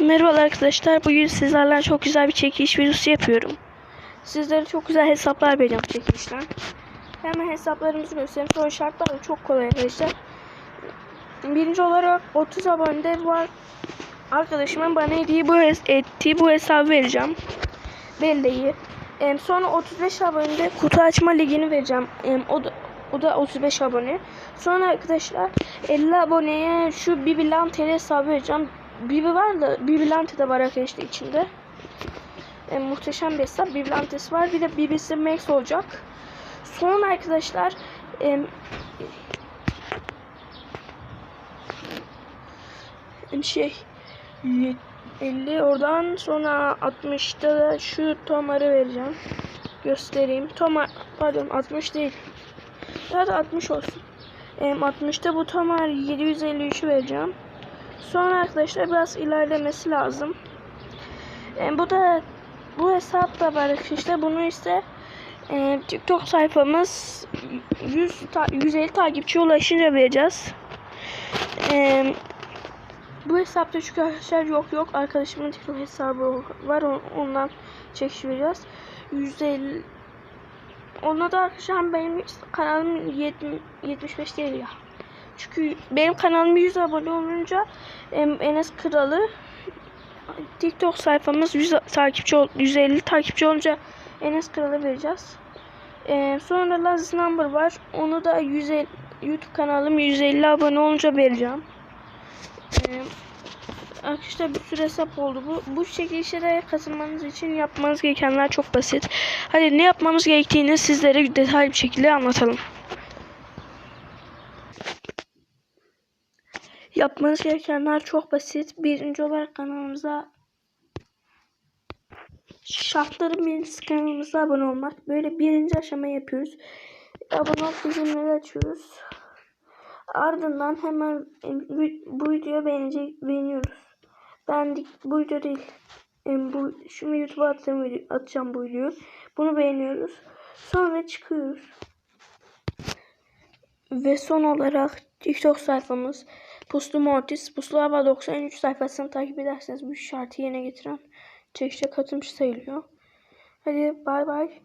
Merhaba arkadaşlar. Bugün sizlerle çok güzel bir çekiliş videosu yapıyorum. Sizlere çok güzel hesaplar vereceğim çekilişten. Hemen hesaplarımızı göstereyim. Sonra şartlar da çok kolay arkadaşlar. Birinci olarak 30 abonede var. Arkadaşımın bana hediye bu ettiği bu hesabı vereceğim. Belleği. Em, sonra 35 abonede kutu açma ligini vereceğim. Em, o da o da 35 abone. Sonra arkadaşlar 50 aboneye şu Bibilan TL hesabı vereceğim. Bibi var da Bibilante de var arkadaşlar içinde. E, muhteşem bir hesap. Bibilantesi var. Bir de BBC Max olacak. Sonra arkadaşlar e, şey 50 oradan sonra 60'ta da şu tomarı vereceğim. Göstereyim. Tomar pardon 60 değil. Ya da 60 olsun. E, 60'ta bu tomar 753'ü vereceğim. Sonra arkadaşlar biraz ilerlemesi lazım. E, bu da bu hesap da var arkadaşlar. Bunu ise e, TikTok sayfamız 100 ta, 150 takipçi ulaşınca vereceğiz. E, bu hesapta çünkü arkadaşlar yok yok arkadaşımın TikTok hesabı var on- ondan çekiş vereceğiz. 150 ona da arkadaşlar benim kanalım 70, 75 değil ya. Çünkü benim kanalım 100 abone olunca Enes Kralı TikTok sayfamız 100 takipçi ol- 150 takipçi olunca Enes Kralı vereceğiz. Ee, sonra Lazis Number var. Onu da 150 YouTube kanalım 150 abone olunca vereceğim. Ee, arkadaşlar bir sürü hesap oldu. Bu, bu çekilişlere katılmanız için yapmanız gerekenler çok basit. Hadi ne yapmamız gerektiğini sizlere detaylı bir şekilde anlatalım. Yapmanız gerekenler çok basit. Birinci olarak kanalımıza şartların birincisi kanalımıza abone olmak. Böyle birinci aşama yapıyoruz. Abone ol bildirimleri açıyoruz. Ardından hemen bu- videoyu beğenecek, beğeniyoruz. Beğendik bu video değil. Bu, şimdi YouTube'a atacağım, atacağım bu videoyu. Bunu beğeniyoruz. Sonra çıkıyoruz. Ve son olarak TikTok sayfamız Puslu Mortis. Puslu Hava 93 sayfasını takip ederseniz bu şartı yerine getiren çekişe katılmış sayılıyor. Hadi bay bay.